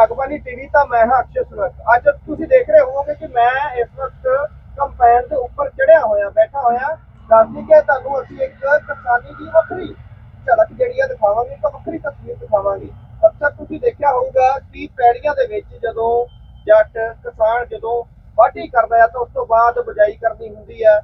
Jagbani TV ਤਾਂ ਮੈਂ ਹਾਂ ਅਕਸ਼ੇ ਸੁਨਕ ਅੱਜ ਤੁਸੀਂ ਦੇਖ ਰਹੇ ਹੋਵੋਗੇ ਕਿ ਮੈਂ ਇਸ ਵਕਤ ਕੰਪੈਨ ਦੇ ਉੱਪਰ ਚੜਿਆ ਹੋਇਆ, ਬੈਠਾ ਹੋਇਆ। ਦੱਸਦੀ ਕਿ ਤੁਹਾਨੂੰ ਅਸੀਂ ਇੱਕ ਕਿਸਾਨੀ ਦੀ ਵੱਖਰੀ ਝਲਕ ਜਿਹੜੀ ਆ ਦਿਖਾਵਾਂਗੇ, ਇੱਕ ਵੱਖਰੀ ਤਸਵੀਰ ਦਿਖਾਵਾਂਗੇ। ਅਕਸਰ ਤੁਸੀਂ ਦੇਖਿਆ ਹੋਊਗਾ ਕਿ ਪੈੜੀਆਂ ਦੇ ਵਿੱਚ ਜਦੋਂ ਜੱਟ ਕਿਸਾਨ ਜਦੋਂ ਵਾਢੀ ਕਰਦਾ ਆ ਤਾਂ ਉਸ ਤੋਂ ਬਾਅਦ ਬਜਾਈ ਕਰਨੀ ਹੁੰਦੀ ਆ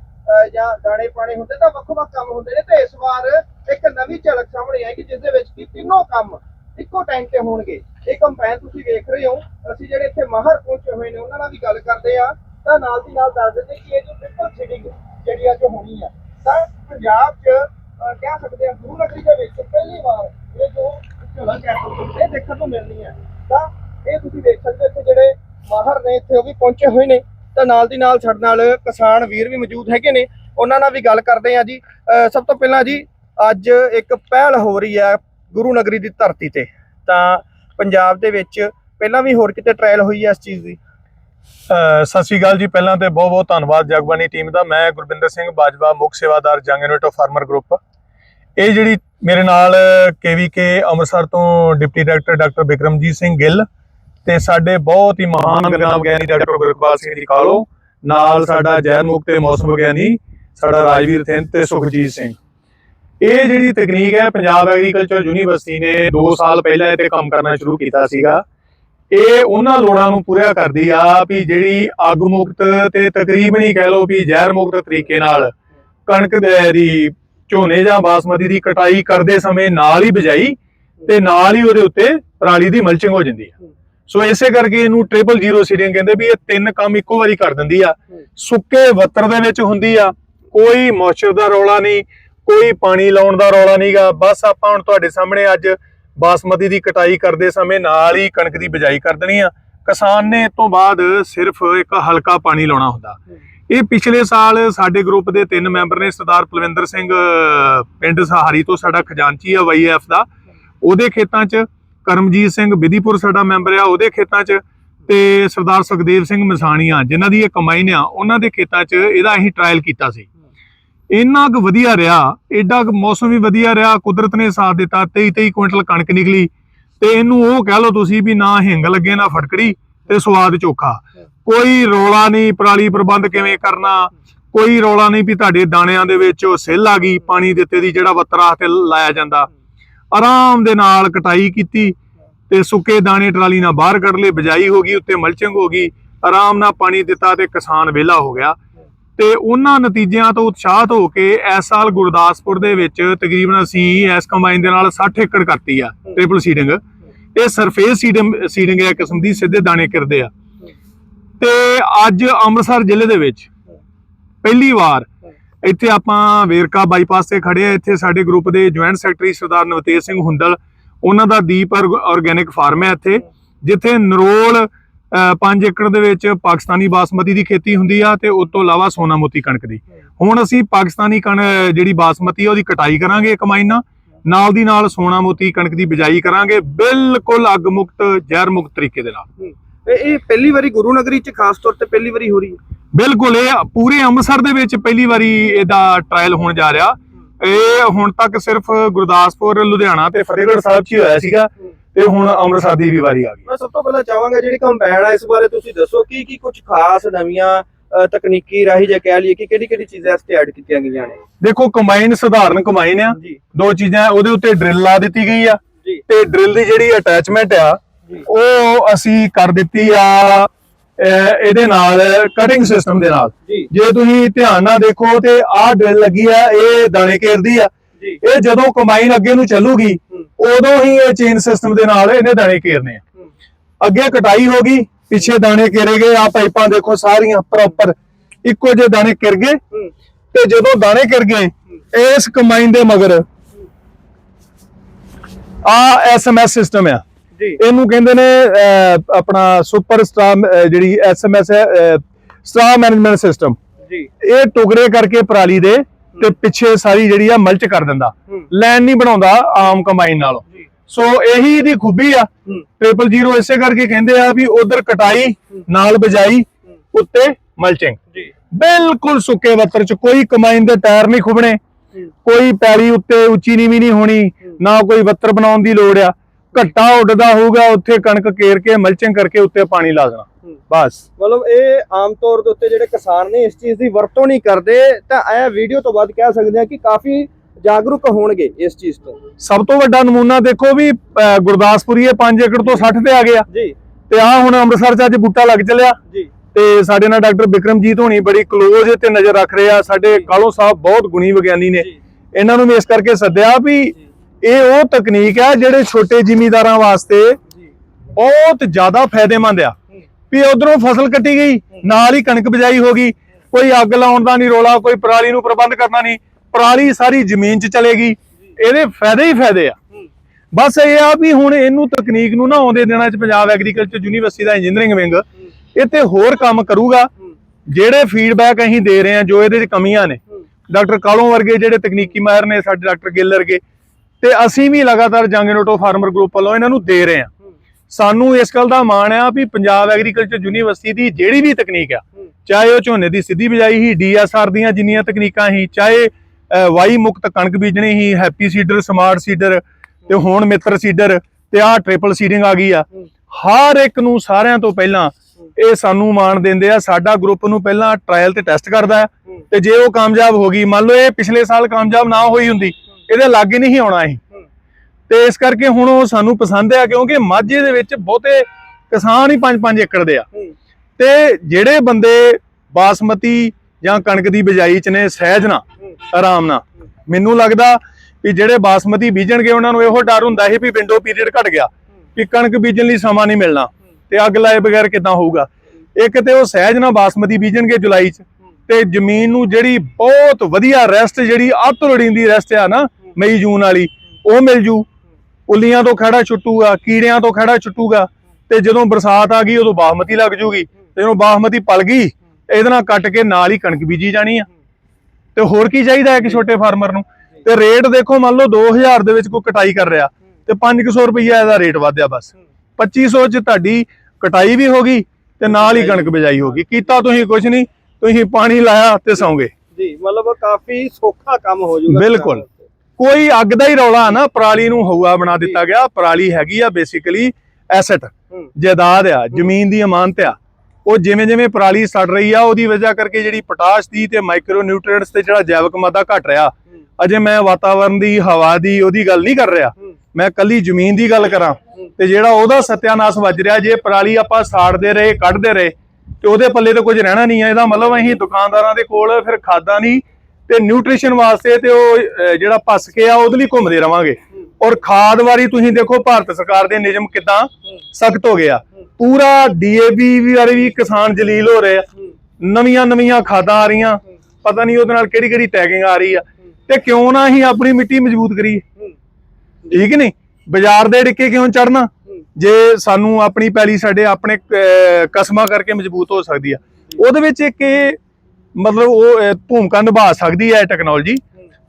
ਜਾਂ ਦਾਣੇ ਪਾਣੇ ਹੁੰਦੇ ਤਾਂ ਵੱਖ-ਵੱਖ ਕੰਮ ਹੁੰਦੇ ਨੇ। ਤੇ ਇਸ ਵਾਰ ਇੱਕ ਨਵੀਂ ਝਲਕ ਸਾਹਮਣੇ ਆਈ ਕਿ ਜਿਸ ਦੇ ਵਿੱਚ ਕਿ ਤਿੰਨੋਂ ਕੰਮ ਇੱਕੋ ਟਾਈਮ ਤੇ ਹੋਣਗੇ। ਇਹ ਕੰਪੈਨ ਤੁਸੀਂ ਵੇਖ ਰਹੇ ਹੋ ਅਸੀਂ ਜਿਹੜੇ ਇੱਥੇ ਮਾਹਰ ਪਹੁੰਚੇ ਹੋਏ ਨੇ ਉਹਨਾਂ ਨਾਲ ਵੀ ਗੱਲ ਕਰਦੇ ਆ ਤਾਂ ਨਾਲ ਦੀ ਨਾਲ ਦੱਸ ਦਿੰਦੇ ਕਿ ਇਹ ਜੋ ਟ੍ਰਿਪਲ ਸੀਡਿੰਗ ਜਿਹੜੀ ਅੱਜ ਹੋਣੀ ਆ ਤਾਂ ਪੰਜਾਬ 'ਚ ਕਹਿ ਸਕਦੇ ਆ ਗੁਰੂ ਨਗਰੀ ਦੇ ਵਿੱਚ ਪਹਿਲੀ ਵਾਰ ਇਹ ਜੋ ਝਲਕ ਹੈ ਇਹ ਦੇਖਣ ਨੂੰ ਮਿਲਣੀ ਹੈ ਤਾਂ ਇਹ ਤੁਸੀਂ ਦੇਖ ਸਕਦੇ ਹੋ ਇੱਥੇ ਜਿਹੜੇ ਮਾਹਰ ਨੇ ਇੱਥੇ ਉਹ ਵੀ ਪਹੁੰਚੇ ਹੋਏ ਨੇ। ਤਾਂ ਨਾਲ ਦੀ ਨਾਲ ਸਾਡੇ ਨਾਲ ਕਿਸਾਨ ਵੀਰ ਵੀ ਮੌਜੂਦ ਹੈਗੇ ਨੇ ਉਹਨਾਂ ਨਾਲ ਵੀ ਗੱਲ ਕਰਦੇ ਆ ਜੀ। ਅਹ, ਸਭ ਤੋਂ ਪਹਿਲਾਂ ਜੀ ਅੱਜ ਇੱਕ ਪਹਿਲ ਹੋ ਰਹੀ ਹੈ ਗੁਰੂ ਨਗਰੀ ਦੀ ਧਰਤੀ ਤੇ। ਤਾਂ ਪੰਜਾਬ ਦੇ ਵਿੱਚ ਪਹਿਲਾਂ ਵੀ ਹੋਰ ਕਿਤੇ ਟ੍ਰਾਇਲ ਹੋਈ ਹੈ ਇਸ ਚੀਜ਼ ਦੀ? ਸਤਿ ਸ਼੍ਰੀ ਅਕਾਲ ਜੀ। ਪਹਿਲਾਂ ਤੇ ਬਹੁਤ ਬਹੁਤ ਧੰਨਵਾਦ ਜਗਬਾਨੀ ਟੀਮ ਦਾ। ਮੈਂ ਗੁਰਬਿੰਦਰ ਸਿੰਘ ਬਾਜਵਾ, ਮੁੱਖ ਸੇਵਾਦਾਰ ਜੰਗ ਯੂਨਿਟ ਆਫ ਫਾਰਮਰ ਗਰੁੱਪ। ਇਹ ਜਿਹੜੀ ਮੇਰੇ ਨਾਲ ਕੇਵੀਕੇ ਅੰਮ੍ਰਿਤਸਰ ਤੋਂ deputy director doctor Bikramjit Singh Gill ਤੇ ਸਾਡੇ ਬਹੁਤ ਹੀ ਮਹਾਨ ਗ੍ਰਾਮ ਵਿਗਿਆਨੀ ਡਾਕਟਰ ਗੁਰਪਾਲ ਸਿੰਘ ਜੀ ਕਾਲੋ, ਨਾਲ ਸਾਡਾ ਜੈਨ ਮੁਕਤ ਤੇ ਮੌਸਮ ਵਿਗਿਆਨੀ, ਸਾਡਾ ਰਾਜਵੀਰ ਥਿੰਦ ਤੇ ਸੁਖਜੀਤ ਸਿੰਘ। ਇਹ ਜਿਹੜੀ ਤਕਨੀਕ ਹੈ, ਪੰਜਾਬ ਐਗਰੀਕਲਚਰ ਯੂਨੀਵਰਸਿਟੀ ਨੇ 2 ਸਾਲ ਪਹਿਲਾਂ ਇਹ ਤੇ ਕੰਮ ਕਰਨਾ ਸ਼ੁਰੂ ਕੀਤਾ ਸੀਗਾ। ਇਹ ਉਹਨਾਂ ਲੋੜਾਂ ਨੂੰ ਪੂਰਾ ਕਰਦੀ ਆ ਵੀ ਜਿਹੜੀ ਅੱਗ ਮੁਕਤ ਤੇ ਤਕਰੀਬਨ ਹੀ ਕਹਿ ਲਓ ਵੀ ਜ਼ਹਿਰ ਮੁਕਤ ਤਰੀਕੇ ਨਾਲ ਕਣਕ ਦੀ ਝੋਨੇ ਜਾਂ ਬਾਸਮਤੀ ਦੀ ਕਟਾਈ ਕਰਦੇ ਸਮੇਂ ਨਾਲ ਹੀ ਬਿਜਾਈ ਤੇ ਨਾਲ ਹੀ ਉਹਦੇ ਉੱਤੇ ਪਰਾਲੀ ਦੀ ਮਲਚਿੰਗ ਹੋ ਜਾਂਦੀ ਆ। ਸੋ ਇਸੇ ਕਰਕੇ ਇਹਨੂੰ ਟ੍ਰਿਪਲ ਜ਼ੀਰੋ ਸੀਡਿੰਗ ਕਹਿੰਦੇ ਵੀ ਇਹ ਤਿੰਨ ਕੰਮ ਇੱਕੋ ਵਾਰੀ ਕਰ ਦਿੰਦੀ ਆ। ਸੁੱਕੇ ਵੱਤਰ ਦੇ ਵਿੱਚ ਹੁੰਦੀ ਆ, ਕੋਈ ਮੌਇਸਚਰ ਦਾ ਰੌਲਾ ਨਹੀਂ ਕੋਈ ਪਾਣੀ ਲਾਉਣ ਦਾ ਰੌਲਾ ਨਹੀਂਗਾ। ਬਸ ਆਪਾਂ ਹੁਣ ਤੁਹਾਡੇ ਸਾਹਮਣੇ ਅੱਜ ਬਾਸਮਤੀ ਦੀ ਕਟਾਈ ਕਰਦੇ ਸਮੇਂ ਨਾਲ ਹੀ ਕਣਕ ਦੀ ਬਿਜਾਈ ਕਰ ਦੇਣੀ ਆ। ਕਿਸਾਨ ਨੇ ਇਸ ਤੋਂ ਬਾਅਦ ਸਿਰਫ ਇੱਕ ਹਲਕਾ ਪਾਣੀ ਲਾਉਣਾ ਹੁੰਦਾ। ਇਹ ਪਿਛਲੇ ਸਾਲ ਸਾਡੇ ਗਰੁੱਪ ਦੇ ਤਿੰਨ ਮੈਂਬਰ ਨੇ, ਸਰਦਾਰ ਪਲਵਿੰਦਰ ਸਿੰਘ, ਪਿੰਡ ਸਹਾਰੀ ਤੋਂ ਸਾਡਾ ਖਜ਼ਾਨਚੀ ਆ ਵਾਈਐਫ ਦਾ। ਉਹਦੇ ਖੇਤਾਂ 'ਚ ਕਰਮਜੀਤ ਸਿੰਘ ਵਿਧੀਪੁਰ ਸਾਡਾ ਮੈਂਬਰ ਆ। ਉਹਦੇ ਖੇਤਾਂ 'ਚ ਤੇ ਸਰਦਾਰ ਸੁਖਦੇਵ ਸਿੰਘ ਮਸਾਣੀਆਂ ਜਿਨ੍ਹਾਂ ਦੀ ਇਹ ਕਮਾਈ ਨੇ ਆ, ਉਹਨਾਂ ਦੇ ਖੇਤਾਂ 'ਚ ਇਹਦਾ ਅਸੀਂ ਟ੍ਰਾਇਲ ਕੀਤਾ ਸੀ। ਇੰਨਾ ਕੁ ਵਧੀਆ ਰਿਹਾ ਐਡਾ ਕੁ ਮੌਸਮ ਵੀ ਵਧੀਆ ਰਿਹਾ, ਕੁਦਰਤ ਨੇ ਸਾਥ ਦਿੱਤਾ 23 23 ਕੁਇੰਟਲ ਕਣਕ ਨਿਕਲੀ। ਤੇ ਇਹਨੂੰ ਉਹ ਕਹਿ ਲਓ ਤੁਸੀਂ ਵੀ ਨਾ ਹਿੰਗ ਲੱਗੇ, ਨਾ ਫਟਕੜੀ ਤੇ ਸਵਾਦ ਚੋਖਾ। ਕੋਈ ਰੋਲਾ ਨਹੀਂ, ਪਰਾਲੀ ਪ੍ਰਬੰਧ ਕਿਵੇਂ ਕਰਨਾ? ਕੋਈ ਰੋਲਾ ਨਹੀਂ ਵੀ ਤੁਹਾਡੇ ਦਾਣਿਆਂ ਦੇ ਵਿੱਚ ਉਹ ਸਿੱਲ ਆ ਗਈ, ਪਾਣੀ ਦਿੱਤੇ ਦੀ ਜਿਹੜਾ ਵੱਤਰਾ ਤੇ ਲਾਇਆ ਜਾਂਦਾ। ਆਰਾਮ ਦੇ ਨਾਲ ਕਟਾਈ ਕੀਤੀ ਤੇ ਸੁੱਕੇ ਦਾਣੇ ਟਰਾਲੀ ਨਾਲ ਬਾਹਰ ਕੱਢ ਲਏ, ਬਿਜਾਈ ਹੋ ਗਈ, ਉੱਤੇ ਮਲਚਿੰਗ ਹੋ ਗਈ। ਆਰਾਮ ਨਾਲ ਪਾਣੀ ਦਿੱਤਾ ਤੇ ਕਿਸਾਨ ਵਿਹਲਾ ਹੋ ਗਿਆ। ਤੇ ਉਹਨਾਂ ਨਤੀਜਿਆਂ ਤੋਂ ਉਤਸ਼ਾਹਤ ਹੋ ਕੇ ਇਸ ਸਾਲ ਗੁਰਦਾਸਪੁਰ ਦੇ ਵਿੱਚ ਤਕਰੀਬਨ ਅਸੀਂ ਇਸ ਕੰਬਾਈਨ ਦੇ ਨਾਲ 60 ਏਕੜ ਕਰਤੀ ਆ ਟ੍ਰਿਪਲ ਸੀਡਿੰਗ ਇਹ ਸਰਫੇਸ ਸੀਡਿੰਗ ਸੀਡਿੰਗ ਹੈ ਕਿਸਮ ਦੀ ਸਿੱਧੇ ਦਾਣੇ ਕਿਰਦੇ ਆ। ਤੇ ਅੱਜ ਅੰਮ੍ਰਿਤਸਰ ਜ਼ਿਲ੍ਹੇ ਦੇ ਵਿੱਚ ਪਹਿਲੀ ਵਾਰ ਇੱਥੇ ਆਪਾਂ ਵੇਰਕਾ ਬਾਈਪਾਸ ਤੇ ਖੜੇ ਆ। ਇੱਥੇ ਸਾਡੇ ਗਰੁੱਪ ਦੇ ਜੁਆਇੰਟ ਸੈਕਟਰੀ ਸਰਦਾਰ ਨਵਤੇਜ ਸਿੰਘ ਹੁੰਦਲ ਉਹਨਾਂ ਦਾ ਦੀਪ ਆਰਗੈਨਿਕ ਫਾਰਮ ਹੈ ਇੱਥੇ ਜਿੱਥੇ ਨਰੋਲ 5 ਏਕੜ ਦੇ ਵਿੱਚ ਪਾਕਿਸਤਾਨੀ ਬਾਸਮਤੀ ਦੀ ਖੇਤੀ ਹੁੰਦੀ ਆ ਤੇ ਉਸ ਤੋਂ ਇਲਾਵਾ ਸੋਨਾ ਮੋਤੀ ਕਣਕ ਦੀ। ਹੁਣ ਅਸੀਂ ਪਾਕਿਸਤਾਨੀ ਕਣ ਜਿਹੜੀ ਬਾਸਮਤੀ ਆ ਉਹਦੀ ਕਟਾਈ ਕਰਾਂਗੇ ਕਮਾਈ ਨਾਲ। ਨਾਲ ਦੀ ਨਾਲ ਸੋਨਾ ਮੋਤੀ ਕਣਕ ਦੀ ਬਿਜਾਈ ਕਰਾਂਗੇ ਬਿਲਕੁਲ ਅੱਗ ਮੁਕਤ ਜ਼ਹਿਰ ਮੁਕਤ ਤਰੀਕੇ ਦੇ ਨਾਲ। ਤੇ ਇਹ ਪਹਿਲੀ ਵਾਰੀ ਗੁਰੂ ਨਗਰੀ 'ਚ ਖਾਸ ਤੌਰ ਤੇ ਪਹਿਲੀ ਵਾਰੀ ਹੋ ਰਹੀ ਹੈ? ਬਿਲਕੁਲ ਇਹ ਪੂਰੇ ਅੰਮ੍ਰਿਤਸਰ ਦੇ ਵਿੱਚ ਪਹਿਲੀ ਵਾਰੀ ਇਹਦਾ ਟ੍ਰਾਇਲ ਹੋਣ ਜਾ ਰਿਹਾ। ਇਹ ਹੁਣ ਤੱਕ ਸਿਰਫ ਗੁਰਦਾਸਪੁਰ ਲੁਧਿਆਣਾ ਤੇ ਫਤਿਹਗੜ੍ਹ ਸਾਹਿਬ 'ਚ ਹੀ ਹੋਇਆ ਸੀਗਾ। ਤੇ ਹੁਣ ਅੰਮ੍ਰਿਤਸਰ ਦੀ ਵੀ ਵਾਰੀ ਆ ਗਈ। ਮੈਂ ਸਭ ਤੋਂ ਪਹਿਲਾਂ ਚਾਹਾਂਗਾ ਜਿਹੜੀ ਕੰਪੈਨ ਆ ਇਸ ਬਾਰੇ ਤੁਸੀਂ ਦੱਸੋ ਕੀ ਕੀ ਕੁਝ ਖਾਸ ਨਵੀਆਂ ਤਕਨੀਕੀ ਰਾਹੀਂ ਜੇ ਕਹਿ ਲਈਏ ਕਿ ਕਿਹੜੀ ਕਿਹੜੀ ਚੀਜ਼ਾਂ ਇਸ ਤੇ ਐਡ ਕੀਤੀਆਂ ਗਈਆਂ ਨੇ? ਦੇਖੋ ਕੰਬਾਈਨ ਸਧਾਰਨ ਕੰਬਾਈਨ ਆ। ਦੋ ਚੀਜ਼ਾਂ ਉਹਦੇ ਉੱਤੇ ਡਰਿਲ ਲਾ ਦਿੱਤੀ ਗਈ ਆ। ਤੇ ਡਰਿਲ ਦੀ ਜਿਹੜੀ ਅਟੈਚਮੈਂਟ ਆ। ਉਹ ਅਸੀਂ ਕਰ ਦਿੱਤੀ ਆ ਇਹਦੇ ਨਾਲ ਕਟਿੰਗ ਸਿਸਟਮ ਦੇ ਨਾਲ। ਜੀ। ਤੁਸੀਂ ਧਿਆਨ ਨਾਲ ਦੇਖੋ ਤੇ ਆਹ ਡਰਿਲ ਲੱਗੀ ਆ ਇਹ ਦਾਣੇ ਘੇਰਦੀ ਆ। ਇਹ ਜਦੋਂ ਕੰਬਾਈਨ ਅੱਗੇ ਨੂੰ ਚੱਲੂਗੀ ਉਦੋਂ ਹੀ ਇਹ ਚੇਨ ਸਿਸਟਮ ਦੇ ਨਾਲ ਇਹਨੇ ਦਾਣੇ ਘੇਰਨੇ ਆ। ਅੱਗੇ ਕਟਾਈ ਹੋ ਗਈ ਪਿੱਛੇ ਦਾਣੇ ਘੇਰੇ ਗਏ ਆ ਪਾਈਪਾਂ ਦੇਖੋ ਸਾਰੀਆਂ ਪ੍ਰੋਪਰ ਇੱਕੋ ਜਿਹੇ ਦਾਣੇ ਘਿਰ ਗਏ। ਤੇ ਜਦੋਂ ਦਾਣੇ ਘਿਰ ਗਏ ਇਸ ਕੰਬਾਈਨ ਦੇ ਮਗਰ ਆ ਐਸਐਮਐਸ ਸਿਸਟਮ ਆ। ਜੀ। ਇਹਨੂੰ ਕਹਿੰਦੇ ਨੇ ਆਪਣਾ ਸੁਪਰ ਸਟਾਰ ਜਿਹੜੀ ਐਸਐਮਐਸ ਹੈ ਸਟਾਰ ਮੈਨੇਜਮੈਂਟ ਸਿਸਟਮ ਜੀ। ਇਹ ਟੁਕੜੇ ਕਰਕੇ ਪਰਾਲੀ ਦੇ ਤੇ ਪਿੱਛੇ ਸਾਰੀ ਜਿਹੜੀ ਆ ਮਲਚ ਕਰ ਦਿੰਦਾ। ਲਾਈਨ ਨਹੀਂ ਬਣਾਉਂਦਾ ਆਮ ਕੰਬਾਈਨ ਨਾਲੋਂ। ਸੋ ਇਹੀ ਇਹਦੀ ਖੂਬੀ ਆ। ਹੂੰ, ਟ੍ਰਿਪਲ ਜ਼ੀਰੋ ਇਸੇ ਕਰਕੇ ਕਹਿੰਦੇ ਆ ਵੀ ਉਧਰ ਕਟਾਈ ਨਾਲ ਬਜਾਈ ਉੱਤੇ ਮਲਚਿੰਗ ਜੀ। ਬਿਲਕੁਲ ਸੁੱਕੇ ਵੱਤਰ ਚ ਕੋਈ ਕਮਾਈਨ ਦੇ ਟਾਇਰ ਨਹੀਂ ਖੁਬਣੇ ਕੋਈ ਪੈਲੀ ਉੱਤੇ ਉੱਚੀ ਨੀਵੀਂ ਨਹੀਂ ਹੋਣੀ ਨਾ ਕੋਈ ਵੱਤਰ ਬਣਾਉਣ ਦੀ ਲੋੜ ਆ। ਘੱਟਾ ਉੱਡਦਾ ਹੋਊਗਾ ਉੱਥੇ ਕਣਕ ਕੇਰ ਕੇ ਮਲਚਿੰਗ ਕਰਕੇ ਉੱਤੇ ਪਾਣੀ ਲਾ ਦੇਣਾ। ਬਸ। ਮਤਲਬ ਇਹ ਆਮ ਤੌਰ ਦੇ ਉੱਤੇ ਜਿਹੜੇ ਕਿਸਾਨ ਨੇ ਇਸ ਚੀਜ਼ ਦੀ ਵਰਤੋਂ ਨਹੀਂ ਕਰਦੇ ਤਾਂ ਇਹ ਵੀਡੀਓ ਤੋਂ ਬਾਅਦ ਕਹਿ ਸਕਦੇ ਹਾਂ ਕਿ ਕਾਫੀ ਜਾਗਰੂਕ ਹੋਣਗੇ ਇਸ ਚੀਜ਼ ਤੋਂ। ਸਭ ਤੋਂ ਵੱਡਾ ਨਮੂਨਾ ਦੇਖੋ ਵੀ ਅਹ, ਗੁਰਦਾਸਪੁਰੀ ਇਹ 5 ਏਕੜ ਤੋਂ 60 ਤੇ ਆ ਗਿਆ। ਜੀ। ਤੇ ਆ ਹੁਣ ਅੰਮ੍ਰਿਤਸਰ ਚ ਅੱਜ ਬੂਟਾ ਲੱਗ ਚੱਲਿਆ। ਜੀ। ਤੇ ਸਾਡੇ ਨਾਲ ਡਾਕਟਰ ਬਿਕਰਮਜੀਤ ਹੋਣੀ ਬੜੀ ਕਲੋਜ਼ ਤੇ ਨਜ਼ਰ ਰੱਖ ਰਹੇ ਆ। ਸਾਡੇ ਕਾਲੋ ਸਾਹਿਬ ਬਹੁਤ ਗੁਣੀ ਵਿਗਿਆਨੀ ਨੇ। ਇਹਨਾਂ ਨੂੰ ਵੀ ਇਸ ਕਰਕੇ ਸੱਦਿਆ ਵੀ ਇਹ ਉਹ ਤਕਨੀਕ ਹੈ ਜਿਹੜੇ ਛੋਟੇ ਜ਼ਿਮੀਂਦਾਰਾਂ ਵਾਸਤੇ ਬਹੁਤ ਜ਼ਿਆਦਾ ਫਾਇਦੇਮੰਦ ਆ। ਵੀ ਉਧਰੋਂ ਫਸਲ ਕੱਟੀ ਗਈ, ਨਾਲ ਹੀ ਕਣਕ ਬਿਜਾਈ ਹੋ ਗਈ। ਕੋਈ ਅੱਗ ਲਾਉਣ ਦਾ ਨਹੀਂ ਰੋਲਾ, ਕੋਈ ਪਰਾਲੀ ਨੂੰ ਪ੍ਰਬੰਧ ਕਰਨਾ ਨਹੀਂ। ਪਰਾਲੀ ਸਾਰੀ ਜ਼ਮੀਨ 'ਚ ਚਲੇਗੀ। ਇਹਦੇ ਫਾਇਦੇ ਹੀ ਫਾਇਦੇ ਆ। ਬਸ ਇਹ ਆ ਵੀ ਹੁਣ ਇਹਨੂੰ ਤਕਨੀਕ ਨੂੰ ਨਾ ਆਉਂਦੇ ਦਿਨਾਂ 'ਚ ਪੰਜਾਬ ਐਗਰੀਕਲਚਰ ਯੂਨੀਵਰਸਿਟੀ ਦਾ ਇੰਜੀਨੀਅਰਿੰਗ ਵਿੰਗ ਇਹ ਤੇ ਹੋਰ ਕੰਮ ਕਰੂਗਾ। ਜਿਹੜੇ ਫੀਡਬੈਕ ਅਸੀਂ ਦੇ ਰਹੇ ਹਾਂ, ਜੋ ਇਹਦੇ 'ਚ ਕਮੀਆਂ ਨੇ, ਡਾਕਟਰ ਕਾਲੋਂ ਵਰਗੇ ਜਿਹੜੇ ਤਕਨੀਕੀ ਮਾਹਿਰ ਨੇ ਸਾਡੇ ਡਾਕਟਰ ਗਿੱਲ ਵਰਗੇ, ਤੇ ਅਸੀਂ ਵੀ ਲਗਾਤਾਰ ਜੰਗ ਜੰਗਨੋਟੋ ਫਾਰਮਰ ਗਰੁੱਪ ਵੱਲੋਂ ਇਹਨਾਂ ਨੂੰ ਦੇ ਰਹੇ ਹਾਂ। ਸਾਨੂੰ ਇਸ ਗੱਲ ਦਾ ਮਾਣ ਆ ਵੀ ਪੰਜਾਬ ਐਗਰੀਕਲਚਰ ਯੂਨੀਵਰਸਿਟੀ ਦੀ ਜਿਹੜੀ ਵੀ ਤਕਨੀਕ ਆ ਚਾਹੇ ਉਹ ਝੋਨੇ ਦੀ ਸਿੱਧੀ ਬਿਜਾਈ ਹੀ ਡੀਐਸਆਰ ਦੀਆਂ ਜਿੰਨੀਆਂ ਤਕਨੀਕਾਂ ਹੀ ਚਾਹੇ ਵਾਈ ਮੁਕਤ ਕਣਕ ਬੀਜਣੀ ਹੀ ਹੈਪੀ ਸੀਡਰ ਸਮਾਰਟ ਸੀਡਰ ਤੇ ਹੁਣ ਮਿੱਤਰ ਸੀਡਰ ਤੇ ਆਹ ਟ੍ਰਿਪਲ ਸੀਡਿੰਗ ਆ ਗਈ ਆ। ਹਰ ਇੱਕ ਨੂੰ ਸਾਰਿਆਂ ਤੋਂ ਪਹਿਲਾਂ ਇਹ ਸਾਨੂੰ ਮਾਣ ਦਿੰਦੇ ਆ। ਸਾਡਾ ਗਰੁੱਪ ਨੂੰ ਪਹਿਲਾਂ ਟ੍ਰਾਇਲ ਤੇ ਟੈਸਟ ਕਰਦਾ ਤੇ ਜੇ ਉਹ ਕਾਮਯਾਬ ਹੋ ਗਈ ਮੰਨ ਲਓ ਇਹ ਪਿਛਲੇ ਸਾਲ ਕਾਮਯਾਬ ਨਾ ਹੋਈ ਹੁੰਦੀ ਇਹਦੇ ਲਾਗੇ ਨਹੀਂ ਆਉਣਾ ਸੀ ਤੇ ਇਸ ਕਰਕੇ ਹੁਣ ਉਹ ਸਾਨੂੰ ਪਸੰਦ ਆ ਕਿਉਂਕਿ ਮਾਝੇ ਦੇ ਵਿੱਚ ਬਹੁਤੇ ਕਿਸਾਨ ਹੀ 5-5 ਏਕੜ ਦੇ ਆ। ਤੇ ਜਿਹੜੇ ਬੰਦੇ ਬਾਸਮਤੀ ਜਾਂ ਕਣਕ ਦੀ ਬਿਜਾਈ ਚ ਨੇ ਸਹਿਜ ਨਾ ਆਰਾਮ ਨਾਲ। ਮੈਨੂੰ ਲੱਗਦਾ ਵੀ ਜਿਹੜੇ ਬਾਸਮਤੀ ਬੀਜਣਗੇ ਉਹਨਾਂ ਨੂੰ ਇਹੋ ਡਰ ਹੁੰਦਾ ਸੀ ਵੀ ਵਿੰਡੋ ਪੀਰੀਅਡ ਘਟ ਗਿਆ ਵੀ ਕਣਕ ਬੀਜਣ ਲਈ ਸਮਾਂ ਨਹੀਂ ਮਿਲਣਾ ਤੇ ਅੱਗ ਲਾਏ ਬਗੈਰ ਕਿਦਾਂ ਹੋਊਗਾ? ਇੱਕ ਤੇ ਉਹ ਸਹਿਜ ਨਾਲ ਬਾਸਮਤੀ ਬੀਜਣਗੇ ਜੁਲਾਈ ਚ ਤੇ ਜ਼ਮੀਨ ਨੂੰ ਜਿਹੜੀ ਬਹੁਤ ਵਧੀਆ ਰੈਸਟ ਜਿਹੜੀ ਅੱਤ ਲੋੜੀਂਦੀ ਰੈਸਟ ਆ ਨਾ ਮਈ ਜੂਨ ਵਾਲੀ ਉਹ ਮਿਲ ਜੂ। ਉੱਲੀਆਂ ਤੋਂ ਖੜਾ ਛੁੱਟੂਗਾ ਕੀੜਿਆਂ ਤੋਂ ਖੜਾ ਛੁੱਟੂਗਾ ਤੇ ਜਦੋਂ ਬਰਸਾਤ ਆ ਗਈ ਉਦੋਂ ਬਾਸਮਤੀ ਲੱਗ ਜੂਗੀ। ਤੇ ਜਦੋਂ ਬਾਸਮਤੀ ਪਲ ਗਈ ਇਹਦੇ ਨਾਲ ਕੱਟ ਕੇ ਨਾਲ ਹੀ ਕਣਕ ਬੀਜੀ ਜਾਣੀ ਆ। ਤੇ ਹੋਰ ਕੀ ਚਾਹੀਦਾ ਹੈ ਕਿ ਛੋਟੇ ਫਾਰਮਰ ਨੂੰ? ਤੇ ਰੇਟ ਦੇਖੋ ਮੰਨ ਲਓ 2000 ਦੇ ਵਿੱਚ ਕੋਈ ਕਟਾਈ ਕਰ ਰਿਹਾ ਤੇ 500 ਰੁਪਈਆ ਇਹਦਾ ਰੇਟ ਵਧਿਆ ਬਸ। 2500 ਚ ਤੁਹਾਡੀ ਕਟਾਈ ਵੀ ਹੋ ਗਈ ਤੇ ਨਾਲ ਹੀ ਕਣਕ ਬਿਜਾਈ ਹੋ ਗਈ। ਕੀਤਾ ਤੁਸੀਂ ਕੁਝ ਨਹੀਂ ਤੁਸੀਂ ਪਾਣੀ ਲਾਇਆ ਤੇ ਸੌਂਗੇ ਜੀ ਮਤਲਬ ਕਾਫੀ ਸੌਖਾ ਕੰਮ ਹੋ ਜਾਊਗਾ ਬਿਲਕੁਲ। ਕੋਈ ਅੱਗ ਦਾ ਹੀ ਰੌਲਾ ਨਾ ਪਰਾਲੀ ਨੂੰ ਹਊਆ ਬਣਾ ਦਿੱਤਾ ਗਿਆ। ਪਰਾਲੀ ਹੈਗੀ ਆ ਬੇਸਿਕਲੀ ਐਸੈਟ। ਜਾਇਦਾਦ ਆ ਜ਼ਮੀਨ ਦੀ ਅਮਾਨਤ ਆ। ਉਹ ਜਿਵੇਂ ਜਿਵੇਂ ਪਰਾਲੀ ਸੜ ਰਹੀ ਆ ਉਹਦੀ ਵਜ੍ਹਾ ਕਰਕੇ ਜਿਹੜੀ ਪੋਟਾਸ਼ ਦੀ ਤੇ ਮਾਈਕਰੋ ਨਿਊਟ੍ਰੀਐਂਟਸ ਤੇ ਜਿਹੜਾ ਜੈਵਿਕ ਮਾਦਾ ਘਟ ਰਿਹਾ। ਅਜੇ ਮੈਂ ਵਾਤਾਵਰਣ ਦੀ ਹਵਾ ਦੀ ਉਹਦੀ ਗੱਲ ਨਹੀਂ ਕਰ ਰਿਹਾ। ਮੈਂ ਕੱਲੀ ਜ਼ਮੀਨ ਦੀ ਗੱਲ ਕਰਾਂ। ਤੇ ਜਿਹੜਾ ਉਹਦਾ ਸਤਿਆਨਾਸ਼ ਵੱਜ ਰਿਹਾ ਜੇ ਪਰਾਲੀ ਆਪਾਂ ਸਾੜਦੇ ਰਹੇ ਕੱਢਦੇ ਰਹੇ ਤੇ ਉਹਦੇ ਪੱਲੇ ਤੇ ਕੁਝ ਰਹਿਣਾ ਨਹੀਂ ਹੈ ਇਹਦਾ ਮਤਲਬ ਅਸੀਂ ਦੁਕਾਨਦਾਰਾਂ ਦੇ ਕੋਲ ਫਿਰ ਖਾਦਾਂ ਨਹੀਂ ਤੇ ਨਿਊਟ੍ਰੀਸ਼ਨ ਵਾਸਤੇ ਤੇ ਉਹ ਜਿਹੜਾ ਭੱਸ ਕੇ ਆ ਉਹਦੇ ਲਈ ਘੁੰਮਦੇ ਰਵਾਂਗੇ। ਔਰ ਖਾਦ ਵਾਰੀ ਤੁਸੀਂ ਦੇਖੋ ਭਾਰਤ ਸਰਕਾਰ ਦੇ ਨਿਯਮ ਕਿਦਾਂ ਸਖਤ ਹੋ ਗਿਆ। ਪੂਰਾ ਡੀਏਬੀ ਵਾਲੇ ਵੀ ਕਿਸਾਨ ਜਲੀਲ ਹੋ ਰਹੇ ਆ। ਨਵੀਆਂ ਨਵੀਆਂ ਖਾਦਾਂ ਆ ਰਹੀਆਂ। ਪਤਾ ਨਹੀਂ ਉਹਦੇ ਨਾਲ ਕਿਹੜੀ ਕਿਹੜੀ ਟੈਗਿੰਗ ਆ ਰਹੀ ਆ। ਤੇ ਕਿਉਂ ਨਾ ਅਸੀਂ ਆਪਣੀ ਮਿੱਟੀ ਮਜ਼ਬੂਤ ਕਰੀਏ। ਠੀਕ ਨਹੀਂ? ਬਾਜ਼ਾਰ ਦੇ ਡਿੱਕੇ ਕਿਉਂ ਚੜਨਾ ਜੇ ਸਾਨੂੰ ਆਪਣੀ ਪੈਲੀ ਸਾਡੇ ਆਪਣੇ ਅਹ, ਕਸਮਾਂ ਕਰਕੇ ਮਜ਼ਬੂਤ ਹੋ ਸਕਦੀ ਆ। ਉਹਦੇ ਵਿੱਚ ਇੱਕ ਇਹ ਮਤਲਬ ਉਹ ਭੂਮਿਕਾ ਨਿਭਾ ਸਕਦੀ ਹੈ ਟੈਕਨੋਲੋਜੀ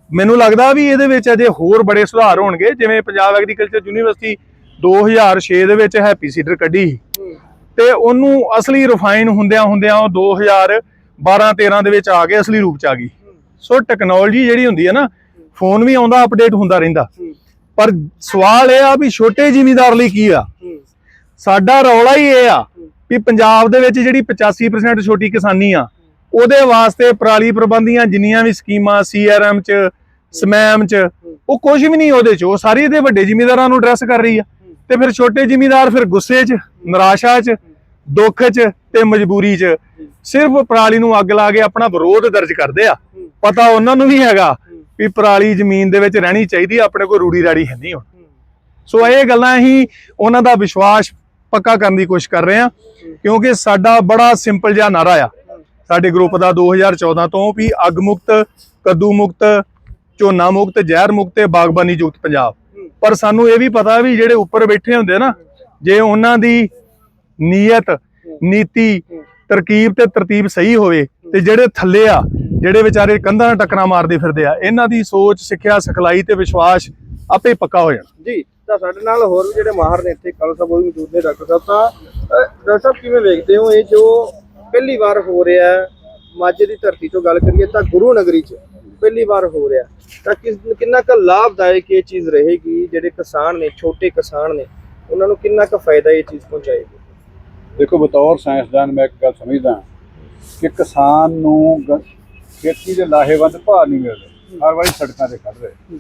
ਮੈਨੂੰ ਲੱਗਦਾ ਵੀ ਇਹਦੇ ਵਿੱਚ ਅਜੇ ਹੋਰ ਬੜੇ ਸੁਧਾਰ ਹੋਣਗੇ, ਜਿਵੇਂ ਪੰਜਾਬ ਐਗਰੀਕਲਚਰ ਯੂਨੀਵਰਸਿਟੀ 2006 ਦੇ ਵਿੱਚ ਹੈਪੀ ਸੀਡਰ ਕੱਢੀ ਸੀ। ਤੇ ਉਹਨੂੰ ਅਸਲੀ ਰਿਫਾਈਨ ਹੁੰਦਿਆਂ ਹੁੰਦਿਆਂ ਉਹ 2012 13 ਦੇ ਵਿੱਚ ਆ ਕੇ ਅਸਲੀ ਰੂਪ ਚ ਆ ਗਈ। ਸੋ ਟੈਕਨੋਲੋਜੀ ਜਿਹੜੀ ਹੁੰਦੀ ਹੈ ਨਾ ਫੋਨ ਵੀ ਆਉਂਦਾ ਅਪਡੇਟ ਹੁੰਦਾ ਰਹਿੰਦਾ। ਪਰ ਸਵਾਲ ਇਹ ਆ ਵੀ ਛੋਟੇ ਜਿਮੀਦਾਰ ਲਈ ਕੀ ਆ? ਸਾਡਾ ਰੌਲਾ ਹੀ ਇਹ ਆ ਵੀ ਪੰਜਾਬ ਦੇ ਵਿੱਚ ਜਿਹੜੀ 85% ਛੋਟੀ ਕਿਸਾਨੀ ਆ ਉਹਦੇ ਵਾਸਤੇ ਪਰਾਲੀ ਪ੍ਰਬੰਧੀਆਂ ਜਿੰਨੀਆਂ ਵੀ ਸਕੀਮਾਂ ਸੀਆਰਐਮ ਚ, ਸਮੈਮ ਚ, ਉਹ ਕੁਝ ਵੀ ਨਹੀਂ ਉਹਦੇ ਚ, ਉਹ ਸਾਰੀ ਇਹਦੇ ਵੱਡੇ ਜ਼ਿਮੀਂਦਾਰਾਂ ਨੂੰ ਐਡਰੈਸ ਕਰ ਰਹੀ ਆ। ਤੇ ਫਿਰ ਛੋਟੇ ਜ਼ਿਮੀਂਦਾਰ ਫਿਰ ਗੁੱਸੇ 'ਚ, ਨਿਰਾਸ਼ਾ 'ਚ, ਦੁੱਖ 'ਚ ਤੇ ਮਜਬੂਰੀ 'ਚ। ਸਿਰਫ ਪਰਾਲੀ ਨੂੰ ਅੱਗ ਲਾ ਕੇ ਆਪਣਾ ਵਿਰੋਧ ਦਰਜ ਕਰਦੇ ਆ। ਪਤਾ ਉਹਨਾਂ ਨੂੰ ਵੀ ਹੈਗਾ ਵੀ ਪਰਾਲੀ ਜ਼ਮੀਨ ਦੇ ਵਿੱਚ ਰਹਿਣੀ ਚਾਹੀਦੀ ਆਪਣੇ ਕੋਲ ਰੂੜੀ ਰਾੜੀ ਹੈ ਨਹੀਂ ਹੁਣ। ਸੋ ਇਹ ਗੱਲਾਂ ਹੀ ਉਹਨਾਂ ਦਾ ਵਿਸ਼ਵਾਸ ਪੱਕਾ ਕਰਨ ਦੀ ਕੋਸ਼ਿਸ਼ ਕਰ ਰਹੇ ਆ, ਕਿਉਂਕਿ ਸਾਡਾ ਬੜਾ ਸਿੰਪਲ ਜਿਹਾ ਨਾਰਾ ਆ। ਸਾਡੇ ਗਰੁੱਪ ਦਾ 2014 ਤੋਂ ਵੀ ਅੱਗ ਮੁਕਤ ਕੱਦੂ ਮੁਕਤ ਝੋਨਾ ਮੁਕਤ ਜ਼ਹਿਰ ਮੁਕਤ ਤੇ ਬਾਗਬਾਨੀ ਯੁਕਤ ਪੰਜਾਬ। ਪਰ ਸਾਨੂੰ ਇਹ ਵੀ ਪਤਾ ਵੀ ਜਿਹੜੇ ਉੱਪਰ ਬੈਠੇ ਹੁੰਦੇ ਨਾ ਜੇ ਉਹਨਾਂ ਦੀ ਨੀਅਤ ਨੀਤੀ ਤਰਕੀਬ ਤੇ ਤਰਤੀਬ ਸਹੀ ਹੋਵੇ ਤੇ ਜਿਹੜੇ ਥੱਲੇ ਆ ਜਿਹੜੇ ਵਿਚਾਰੇ ਕੰਧਾਂ ਨਾਲ ਟੱਕਰਾਂ ਮਾਰਦੇ ਫਿਰਦੇ ਆ ਇਹਨਾਂ ਦੀ ਸੋਚ ਸਿੱਖਿਆ ਸਿਖਲਾਈ ਤੇ ਵਿਸ਼ਵਾਸ ਆਪੇ ਪੱਕਾ ਹੋ ਜਾਣਾ। ਜੀ ਤਾਂ ਸਾਡੇ ਨਾਲ ਹੋਰ ਵੀ ਜਿਹੜੇ ਮਾਹਰ ਨੇ ਇੱਥੇ ਕਾਲੋ ਸਾਹਿਬ ਉਹ ਵੀ ਮੌਜੂਦ ਨੇ ਡਾਕਟਰ ਸਾਹਿਬ ਤਾਂ ਡਾਕਟਰ ਸਾਹਿਬ ਕਿਵੇਂ ਵੇਖਦੇ ਹੋ ਇਹ ਜੋ ਪਹਿਲੀ ਵਾਰ ਹੋ ਰਿਹਾ ਮਾਝੇ ਦੀ ਧਰਤੀ ਤੋਂ ਗੱਲ ਕਰੀਏ ਤਾਂ ਗੁਰੂ ਨਗਰੀ ਚ ਪਹਿਲੀ ਵਾਰ ਹੋ ਰਿਹਾ। ਤਾਂ ਕਿਸ ਕਿੰਨਾ ਕੁ ਲਾਭਦਾਇਕ ਇਹ ਚੀਜ਼ ਰਹੇਗੀ? ਜਿਹੜੇ ਕਿਸਾਨ ਨੇ ਛੋਟੇ ਕਿਸਾਨ ਨੇ ਉਹਨਾਂ ਨੂੰ ਕਿੰਨਾ ਕੁ ਫਾਇਦਾ ਇਹ ਚੀਜ਼ ਪਹੁੰਚਾਏਗੀ? ਦੇਖੋ ਬਤੌਰ ਸਾਇੰਸਦਾਨ ਮੈਂ ਇੱਕ ਗੱਲ ਸਮਝਦਾ ਕਿ ਕਿਸਾਨ ਨੂੰ ਖੇਤੀ ਦੇ ਲਾਹੇਵੰਦ ਭਾਅ ਨਹੀਂ ਮਿਲ ਰਹੇ ਹਰ ਵਾਰੀ ਸੜਕਾਂ ਤੇ ਖੜ ਰਹੇ।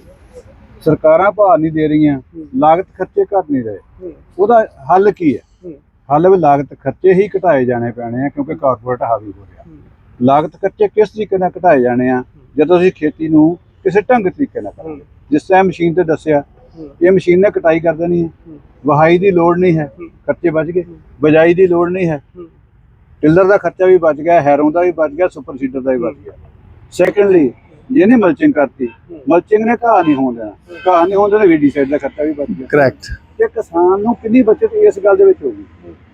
ਸਰਕਾਰਾਂ ਭਾਅ ਨਹੀਂ ਦੇ ਰਹੀਆਂ। ਲਾਗਤ ਖਰਚੇ ਘਟ ਨਹੀਂ ਰਹੇ। ਉਹਦਾ ਹੱਲ ਕੀ ਹੈ? ਹੱਲ ਵੀ ਲਾਗਤ ਖਰਚੇ ਹੀ ਘਟਾਏ ਜਾਣੇ ਪੈਣੇ ਆ ਕਿਉਂਕਿ ਕਾਰਪੋਰੇਟ ਹਾਵੀ ਹੋ ਰਿਹਾ। ਲਾਗਤ ਖਰਚੇ ਕਿਸ ਤਰੀਕੇ ਨਾਲ ਘਟਾਏ ਜਾਣੇ ਆ ਜਦੋਂ ਅਸੀਂ ਖੇਤੀ ਨੂੰ ਕਿਸੇ ਢੰਗ ਤਰੀਕੇ ਨਾਲ ਕਰਾਂਗੇ। ਜਿਸ ਤਰ੍ਹਾਂ ਮਸ਼ੀਨ ਤੇ ਦੱਸਿਆ ਇਹ ਮਸ਼ੀਨ ਨੇ ਕਟਾਈ ਕਰ ਦੇਣੀ ਹੈ। ਵਹਾਈ ਦੀ ਲੋੜ ਨਹੀਂ ਹੈ ਖਰਚੇ ਬਚ ਗਏ। ਬਜਾਈ ਦੀ ਲੋੜ ਨਹੀਂ ਹੈ। ਟਿਲਰ ਦਾ ਖਰਚਾ ਵੀ ਬਚ ਗਿਆ ਹੈਰੋਂ ਦਾ ਵੀ ਬਚ ਗਿਆ ਸੁਪਰ ਸੀਡਰ ਦਾ ਵੀ ਬਚ ਗਿਆ। ਸੈਕੰਡਲੀ ਜਿਹਨੇ ਮਲਚਿੰਗ ਕਰਤੀ ਮਲਚਿੰਗ ਨੇ ਘਾਹ ਨਹੀਂ ਹੋਣ ਦੇਣਾ। ਘਾਹ ਨਹੀਂ ਹੋਣ ਦੇਣਾ ਵੀਡੀਸਾਈਡ ਦਾ ਖਰਚਾ ਵੀ ਬਚ ਗਿਆ। ਕਰੈਕਟ ਤੇ ਕਿਸਾਨ ਨੂੰ ਕਿੰਨੀ ਬਚਤ ਇਸ ਗੱਲ ਦੇ ਵਿੱਚ ਹੋਗੀ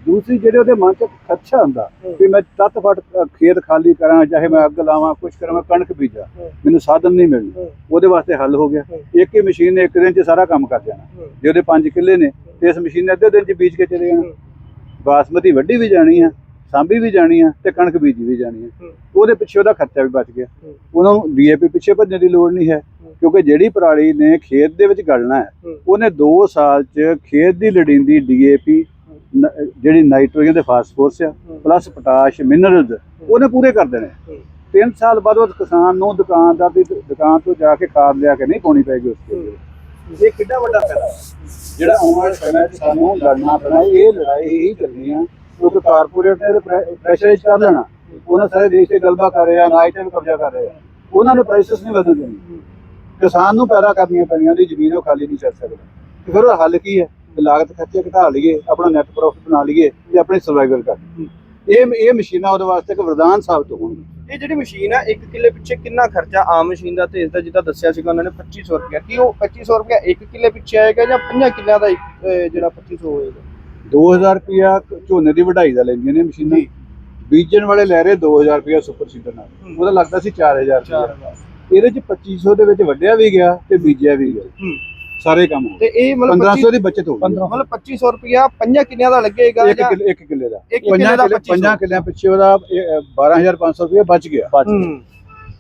ਦੂਸਰੀ ਜਿਹੜੇ ਉਹਦੇ ਮਨ 'ਚ ਖਰਚਾ ਹੁੰਦਾ ਕਿ ਮੈਂ ਤੱਤ ਫਟ ਖੇਤ ਖਾਲੀ ਕਰਾਂ ਚਾਹੇ ਮੈਂ ਅੱਗ ਲਾਵਾਂ ਕੁਝ ਕਰਾਂ ਮੈਂ ਕਣਕ ਬੀਜਾਂ ਮੈਨੂੰ ਸਾਧਨ ਨਹੀਂ ਮਿਲਣਾ। ਉਹਦੇ ਵਾਸਤੇ ਹੱਲ ਹੋ ਗਿਆ। ਇੱਕ ਹੀ ਮਸ਼ੀਨ ਨੇ ਇੱਕ ਦਿਨ 'ਚ ਸਾਰਾ ਕੰਮ ਕਰ ਜਾਣਾ ਜੇ ਉਹਦੇ 5 ਕਿੱਲੇ ਨੇ ਤੇ ਇਸ ਮਸ਼ੀਨ ਨੇ ਅੱਧੇ ਦਿਨ 'ਚ ਬੀਜ ਕੇ ਚਲੇ ਜਾਣਾ। ਬਾਸਮਤੀ ਵੱਢੀ ਵੀ ਜਾਣੀ ਆ ਸਾਂਭੀ ਵੀ ਜਾਣੀ ਆ ਤੇ ਕਣਕ ਬੀਜੀ ਵੀ ਜਾਣੀ ਆ। ਉਹਦੇ ਪਿੱਛੇ ਉਹਦਾ ਖਰਚਾ ਵੀ ਬਚ ਗਿਆ। ਉਹਨਾਂ ਨੂੰ ਡੀਏਪੀ ਪਿੱਛੇ ਭੱਜਣ ਦੀ ਲੋੜ ਨਹੀਂ ਹੈ ਕਿਉਂਕਿ ਜਿਹੜੀ ਪਰਾਲੀ ਨੇ ਖੇਤ ਦੇ ਵਿੱਚ ਗਲਣਾ ਹੈ ਉਹਨੇ 2 ਸਾਲ 'ਚ ਖੇਤ ਦੀ ਲੋੜੀਂਦੀ ਡੀਏਪੀ ਜਿਹੜੀ ਨਾਈਟ੍ਰੋਜਨ ਤੇ ਫਾਸਫੋਰਸ ਆ ਪਲੱਸ ਪੋਟਾਸ਼ ਮਿਨਰਲਸ ਉਹਨੇ ਪੂਰੇ ਕਰ ਦੇਣੇ। ਤਿੰਨ ਸਾਲ ਬਾਅਦ ਉਹ ਕਿਸਾਨ ਨੂੰ ਦੁਕਾਨਦਾਰ ਦੀ ਦੁਕਾਨ ਤੋਂ ਜਾ ਕੇ ਖਾਦ ਲਿਆ ਕੇ ਨਹੀਂ ਪਾਉਣੀ ਪੈਗੀ ਉਸ ਤੇ। ਇਹ ਕਿੰਨਾ ਵੱਡਾ ਫਾਇਦਾ? ਜਿਹੜਾ ਆਉਣ ਵਾਲੇ ਸਮੇਂ 'ਚ ਸਾਨੂੰ ਲੜਨਾ ਪੈਣਾ ਇਹ ਲੜਾਈ ਹੀ ਚੱਲਣੀ ਆ। ਕਿਉਂਕਿ ਕਾਰਪੋਰੇਟ ਨੇ ਪ੍ਰੈਸ਼ਰਾਈਜ਼ ਕਰ ਲੈਣਾ ਉਹਨਾਂ ਸਾਰੇ ਦੇਸ਼ ਤੇ ਗਲਬਾ ਕਰ ਰਹੇ ਨਾਈਟ ਤੇ ਕਬਜ਼ਾ ਕਰ ਰਹੇ ਆ। ਉਹਨਾਂ ਨੇ ਪ੍ਰਾਈਸਸ ਨਹੀਂ ਵਧਣ ਦੇਣੀ। ਕਿਸਾਨ ਨੂੰ ਪੈਦਾ ਕਰਨੀਆਂ ਪੈਣੀਆਂ ਉਹਦੀ ਜ਼ਮੀਨ ਉਹ ਖਾਲੀ ਨਹੀਂ ਛੱਡ ਸਕਦਾ। ਫਿਰ ਉਹਦਾ ਹੱਲ ਕੀ ਹੈ? ਲਾਗਤ ਖਰਚੇ ਘਟਾ ਲਈਏ ਆਪਣਾ ਨੈਟ ਪ੍ਰੋਫਿਟ ਬਣਾ ਲਈਏ ਤੇ ਆਪਣੀ ਸਰਵਾਈਵਲ ਕਰ। ਇਹ ਇਹ ਮਸ਼ੀਨਾਂ ਉਹਦੇ ਵਾਸਤੇ ਇੱਕ ਵਰਦਾਨ ਸਾਬਤ ਹੋਣਗੀਆਂ। ਇਹ ਜਿਹੜੀ ਮਸ਼ੀਨ ਆ ਇੱਕ ਕਿੱਲੇ ਪਿੱਛੇ ਕਿੰਨਾ ਖਰਚਾ ਆਮ ਮਸ਼ੀਨ ਦਾ ਤੇ ਇਸ ਦਾ ਜਿੱਦਾਂ ਦੱਸਿਆ ਸੀਗਾ ਉਹਨਾਂ ਨੇ 2500 ਰੁਪਇਆ। ਕੀ ਉਹ 2500 ਰੁਪਇਆ ਇੱਕ ਕਿੱਲੇ ਪਿੱਛੇ ਆਏਗਾ ਜਾਂ 5 ਕਿੱਲਿਆਂ ਦਾ ਜਿਹੜਾ 2500 ਹੋਏਗਾ? 2000 ਰੁਪਿਆ ਝੋਨੇ ਦੀ ਵਢਾਈ ਦਾ ਲੈਂਦੀਆਂ ਨੇ ਮਸ਼ੀਨਾਂ। ਬੀਜਣ ਵਾਲੇ ਲੈ ਰਹੇ 2000 ਰੁਪਿਆ ਸੁਪਰ ਸੀਡਰ ਨਾਲ। ਉਹਦਾ ਲੱਗਦਾ ਸੀ 4000 ਰੁਪਿਆ ਇਹਦੇ ਚ 2500 ਦੇ ਵਿੱਚ ਵੱਢਿਆ ਵੀ ਗਿਆ ਤੇ ਬੀਜਿਆ ਵੀ ਗਿਆ। ਸਾਰੇ ਕੰਮ ਹੋ ਤੇ ਇਹ ਮਤਲਬ 1500 ਦੀ ਬਚਤ ਹੋ ਗਈ। ਮਤਲਬ 2500 ਰੁਪਇਆ 5 ਕਿੱਲਿਆਂ ਦਾ ਲੱਗੇਗਾ ਇੱਕ ਜਾਂ ਕਿੱਲੇ ਇੱਕ ਕਿੱਲੇ ਦਾ। ਇੱਕ ਕਿੱਲੇ ਪੰਜਾਂ ਦਾ ਕਿੱਲੇ 2500 ਪੰਜਾਂ ਕਿੱਲਿਆਂ ਪਿੱਛੇ ਉਹਦਾ ਇਹ, ਅ, 12500 ਰੁਪਇਆ ਬਚ ਗਿਆ। ਹੂੰ।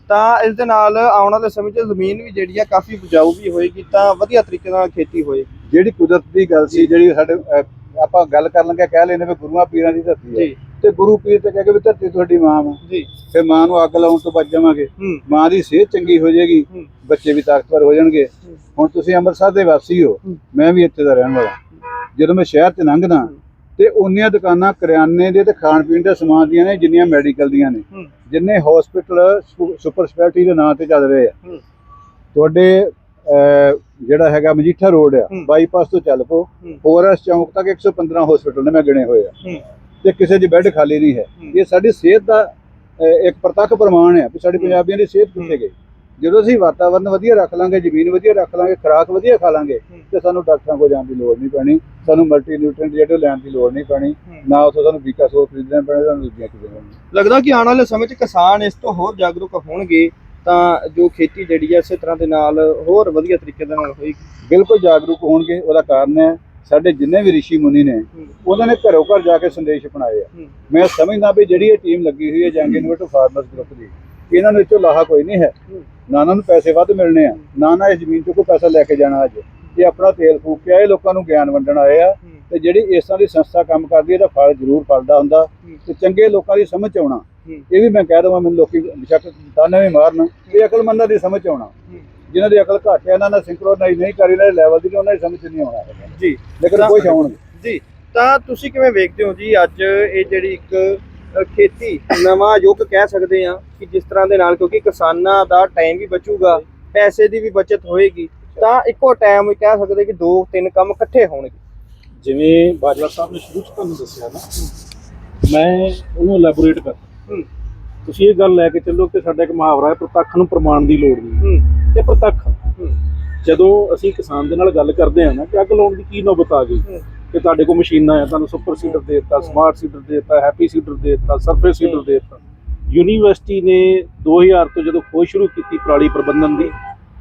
ਤਾਂ ਇਸ ਦੇ ਨਾਲ ਆਉਣ ਵਾਲੇ ਸਮੇਂ 'ਚ ਜ਼ਮੀਨ ਵੀ ਜਿਹੜੀ ਆ ਕਾਫੀ ਉਪਜਾਊ ਵੀ ਹੋਏਗੀ ਤਾਂ ਵਧੀਆ ਤਰੀਕੇ ਨਾਲ ਖੇਤੀ ਹੋਏਗੀ। ਜਿਹੜੀ ਕੁਦਰਤ ਦੀ ਗੱਲ ਸੀ ਜਿਹੜੀ ਸਾਡੇ ਅ, ਆਪਾਂ ਗੱਲ ਕਰਨ ਲੱਗੇ ਕਹਿ ਲੈਨੇ ਵੀ ਗੁਰੂਆਂ ਪੀਰਾਂ ਦੀ ਧਰਤੀ ਹੈ। ਤੇ ਗੁਰੂ ਪੀਰ ਤੇ ਕਹਿ ਕੇ ਵੀ ਧਰਤੀ ਤੁਹਾਡੀ ਮਾਂ ਵਾ। ਜੀ। ਫਿਰ ਮਾਂ ਨੂੰ ਅੱਗ ਲਾਉਣ ਤੋਂ ਬਚ ਜਾਵਾਂਗੇ। ਮਾਂ ਦੀ ਸਿਹਤ ਚੰਗੀ ਹੋ ਜਾਏਗੀ। ਬੱਚੇ ਵੀ ਤਾਕਤਵਰ ਹੋ ਜਾਣਗੇ। ਹੁਣ ਤੁਸੀਂ ਅੰਮ੍ਰਿਤਸਰ ਦੇ ਵਾਸੀ ਹੋ। ਮੈਂ ਵੀ ਇੱਥੇ ਦਾ ਰਹਿਣ ਵਾਲਾ। ਜਦੋਂ ਮੈਂ ਸ਼ਹਿਰ 'ਚ ਲੰਘਦਾ ਤੇ ਉਨੀਆਂ ਦੁਕਾਨਾਂ ਕਰਿਆਨੇ ਦੇ ਤੇ ਖਾਣ ਪੀਣ ਦੇ ਸਮਾਨ ਦੀਆਂ ਨੇ ਜਿੰਨੀਆਂ ਮੈਡੀਕਲ ਦੀਆਂ ਨੇ। ਜਿੰਨੇ ਹਸਪੀਟਲ ਸੁਪਰ ਸਪੈਸ਼ਲਿਟੀ ਦੇ ਨਾਂ ਤੇ ਚੱਲ ਰਹੇ ਆ। ਤੁਹਾਡੇ ਜਿਹੜਾ ਹੈਗਾ ਮਜੀਠਾ ਰੋਡ ਆ। ਬਾਈਪਾਸ ਤੋਂ ਚੱਲ ਪੋ। ਫੋਰੈਸਟ ਚੌਂਕ ਤੱਕ 115 ਹਸਪੀਟਲ ਨੇ ਮੈਂ ਗਿਣੇ ਹੋਏ ਆ। ਤੇ ਕਿਸੇ 'ਚ ਬੈੱਡ ਖਾਲੀ ਨਹੀਂ ਹੈ। ਇਹ ਸਾਡੀ ਸਿਹਤ ਦਾ ਇੱਕ ਪ੍ਰਤੱਖ ਪ੍ਰਮਾਣ ਹੈ ਕਿ ਸਾਡੇ ਪੰਜਾਬੀਆਂ ਦੀ ਸਿਹਤ ਕਿੱਥੇ ਗਈ ਜਦੋਂ ਅਸੀਂ ਵਾਤਾਵਰਨ ਵਧੀਆ ਰੱਖ ਲਾਂਗੇ ਜ਼ਮੀਨ ਵਧੀਆ ਰੱਖ ਲਾਂਗੇ ਖੁਰਾਕ ਵਧੀਆ ਖਾ ਲਾਂਗੇ। ਤੇ ਸਾਨੂੰ ਡਾਕਟਰਾਂ ਕੋਲ ਜਾਣ ਦੀ ਲੋੜ ਨਹੀਂ ਪੈਣੀ ਸਾਨੂੰ ਮਲਟੀ ਨਿਊਟ੍ਰੀਐਂਟ ਜਿਹੜੇ ਲੈਣ ਦੀ ਲੋੜ ਨਹੀਂ ਪੈਣੀ। ਨਾ ਉੱਥੋਂ ਸਾਨੂੰ ਵੀਕਾ ਸੋ ਖਰੀਦਣਾ ਪੈਣਾ ਸਾਨੂੰ ਦੂਜੀਆਂ ਖਰੀਦਣੀਆਂ ਲੱਗਦਾ ਕਿ ਆਉਣ ਵਾਲੇ ਸਮੇਂ 'ਚ ਕਿਸਾਨ ਇਸ ਤੋਂ ਹੋਰ ਜਾਗਰੂਕ ਹੋਣਗੇ ਤਾਂ ਜੋ ਖੇਤੀ ਜਿਹੜੀ ਹੈ ਇਸੇ ਤਰ੍ਹਾਂ ਦੇ ਨਾਲ ਹੋਰ ਵਧੀਆ ਤਰੀਕੇ ਦੇ ਨਾਲ ਹੋਏਗੀ ਬਿਲਕੁਲ ਜਾਗਰੂਕ ਹੋਣਗੇ ਉਹਦਾ ਕਾਰਨ ਹੈ ਸਾਡੇ ਜਿੰਨੇ ਵੀ ਰਿਸ਼ੀ ਮੁਨੀ ਨੇ ਉਹਨਾਂ ਨੇ ਘਰੋਂ ਘਰ ਜਾ ਕੇ ਸੰਦੇਸ਼ ਅਪਣਾਏ ਆ। ਮੈਂ ਸਮਝਦਾ ਵੀ ਜਿਹੜੀ ਇਹ ਟੀਮ ਲੱਗੀ ਹੋਈ ਹੈ ਜੰਗ ਇਨਵਰਟ ਫਾਰਮਰਸ ਗਰੁੱਪ ਦੀ ਇਹਨਾਂ ਨੂੰ ਵਿੱਚੋਂ ਲਾਹਾ ਕੋਈ ਨਹੀਂ ਹੈ। ਨਾ ਉਹਨਾਂ ਨੂੰ ਪੈਸੇ ਵੱਧ ਮਿਲਣੇ ਆ ਨਾ ਨਾ ਇਸ ਜ਼ਮੀਨ 'ਚੋਂ ਕੋਈ ਪੈਸਾ ਲੈ ਕੇ ਜਾਣਾ ਅੱਜ। ਇਹ ਆਪਣਾ ਤੇਲ ਫੂਕ ਕੇ ਆਏ ਲੋਕਾਂ ਨੂੰ ਗਿਆਨ ਵੰਡਣ ਆਏ ਆ। ਤੇ ਜਿਹੜੀ ਇਸ ਤਰ੍ਹਾਂ ਦੀ ਸੰਸਥਾ ਕੰਮ ਕਰਦੀ ਹੈ ਇਹਦਾ ਫਲ ਜ਼ਰੂਰ ਫਲਦਾ ਹੁੰਦਾ ਤੇ ਚੰਗੇ ਲੋਕਾਂ ਦੀ ਸਮਝ ਆਉਣਾ। ਇਹ ਵੀ ਮੈਂ ਕਹਿ ਦਵਾਂ ਮੈਨੂੰ ਲੋਕੀ ਬੇਸ਼ੱਕ ਤਾਨੇ ਵੀ ਮਾਰਨ। ਇਹ ਅਕਲਮੰਦਾਂ ਦੀ ਸਮਝ ਆਉਣਾ। ਜਿਨ੍ਹਾਂ ਦੀ ਅਕਲ ਘੱਟ ਹੈ ਇਹਨਾਂ ਨਾਲ ਸਿੰਕਰੋਨਾਈਜ਼ ਨਹੀਂ ਕਰੀ ਇਹਨਾਂ ਲੈਵਲ ਦੀ ਤੇ ਉਹਨਾਂ ਦੀ ਸਮਝ ਨਹੀਂ ਆਉਣਾ। ਜੀ। ਲੇਕਿਨ ਕੁਝ ਆਉਣਗੇ ਜੀ ਤਾਂ ਤੁਸੀਂ ਕਿਵੇਂ ਵੇਖਦੇ ਹੋ ਜੀ ਅੱਜ ਇਹ ਜਿਹੜੀ ਇੱਕ ਖੇਤੀ ਨਵਾਂ ਯੁੱਗ ਕਹਿ ਸਕਦੇ ਆ ਕਿ ਜਿਸ ਤਰ੍ਹਾਂ ਦੇ ਨਾਲ ਕਿਉਂਕਿ ਕਿਸਾਨਾਂ ਦਾ ਟਾਈਮ ਵੀ ਬਚੂਗਾ ਪੈਸੇ ਦੀ ਵੀ ਬਚਤ ਹੋਏਗੀ ਤਾਂ ਇੱਕੋ ਟਾਈਮ ਕਹਿ ਸਕਦੇ ਕਿ ਦੋ ਤਿੰਨ ਕੰਮ ਇਕੱਠੇ ਹੋਣਗੇ। ਜਿਵੇਂ ਬਾਜਵਾ ਸਾਹਿਬ ਨੇ ਸ਼ੁਰੂ ਚ ਤੁਹਾਨੂੰ ਦੱਸਿਆ ਨਾ ਮੈਂ ਉਹਨੂੰ ਐਲੈਬੋਰੇਟ ਕਰ ਤੁਸੀਂ ਇਹ ਗੱਲ ਲੈ ਕੇ ਚੱਲੋ ਕਿ ਸਾਡਾ ਇੱਕ ਮੁਹਾਵਰਾ ਹੈ ਪ੍ਰਤੱਖ ਨੂੰ ਪ੍ਰਮਾਣ ਦੀ ਲੋੜ ਨਹੀਂ। ਇਹ ਪ੍ਰਤੱਖ ਜਦੋਂ ਅਸੀਂ ਕਿਸਾਨ ਦੇ ਨਾਲ ਗੱਲ ਕਰਦੇ ਆ ਨਾ ਕਿ ਅੱਗ ਲਾਉਣ ਦੀ ਕੀ ਨੌਬਤ ਆ ਗਈ। ਕਿ ਤੁਹਾਡੇ ਕੋਲ ਮਸ਼ੀਨਾਂ ਆ ਤੁਹਾਨੂੰ ਸੁਪਰ ਸੀਡਰ ਦੇ ਦਿੱਤਾ ਸਮਾਰਟ ਸੀਡਰ ਦੇ ਦਿੱਤਾ ਹੈਪੀ ਸੀਡਰ ਦੇ ਦਿੱਤਾ ਸਰਫੇਸ ਸੀਡਰ ਦੇ ਦਿੱਤਾ। ਯੂਨੀਵਰਸਿਟੀ ਨੇ 2000 ਤੋਂ ਜਦੋਂ ਖੋਜ ਸ਼ੁਰੂ ਕੀਤੀ ਪਰਾਲੀ ਪ੍ਰਬੰਧਨ ਦੀ